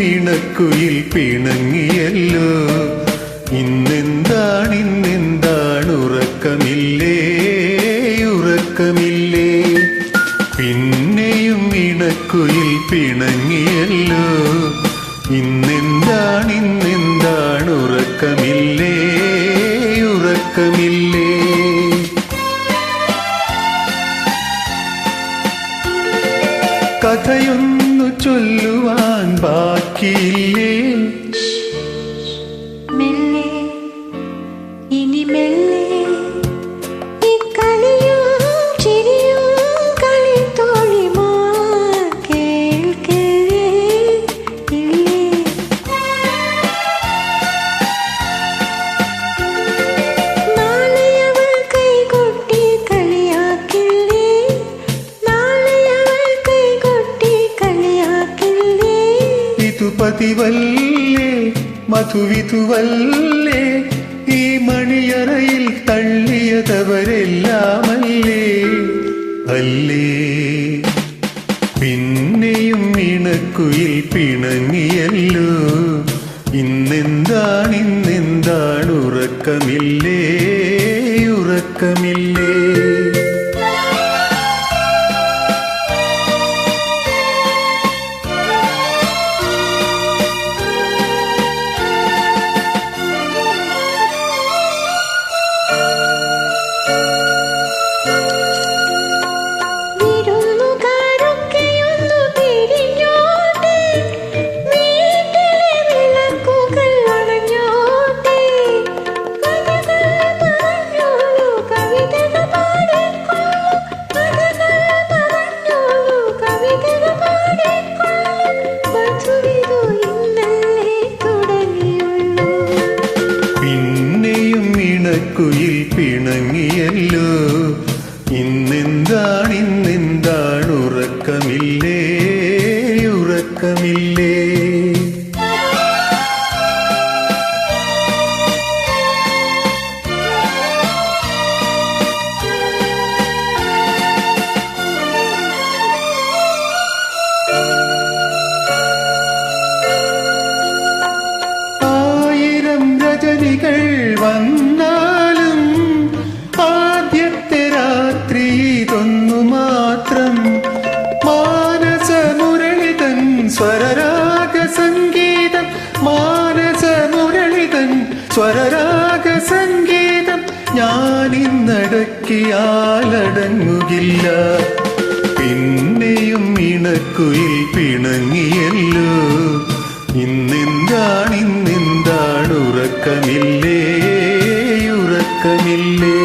ഇണക്കുയിൽ പിണങ്ങിയല്ലോ. ഇന്നെന്താണ് ഇന്നെന്താണ്? ഉറക്കമില്ലേ ഉറക്കമില്ലേ. പിന്നെയും ഇണക്കുയിൽ പിണങ്ങിയല്ലോ. ഇന്നെന്താണ് ഇന്നെന്താണ്? ഉറക്കമില്ലേ ഉറക്കമില്ലേ. കഥയൊന്നു ചൊല്ലുവാൻ ഇതു പതിവല്ലേ മധുവിതുവല്ലേ ഈ മണിയറയിൽ തള്ളിയതവരെല്ലാമല്ലേ? അല്ലേ? പിന്നെയും ഇണക്കുയിൽ പിണങ്ങിയല്ലോ. ഇന്നെന്താണ് ഇന്നെന്താണ് ഉറക്കമില്ലേ ഉറക്കമില്ലേ? ഇണക്കുയിൽ പിണങ്ങിയല്ലോ. ഇന്നെന്താണ് ഇന്നെന്താണ് ഉറക്കമില്ലേ ഉറക്കമില്ലേ? ആയിരം രജനികൾ വന്നാലും സ്വരരാഗ സംഗീതം ഞാനിന്നടക്കിയാലടങ്ങുകില്ല പിന്നെയും ഇണക്കുയിൽ പിണങ്ങിയല്ലോ. ഇന്നെന്താണ് ഇന്നെന്താണ് ഉറക്കമില്ലേ ഉറക്കമില്ലേ?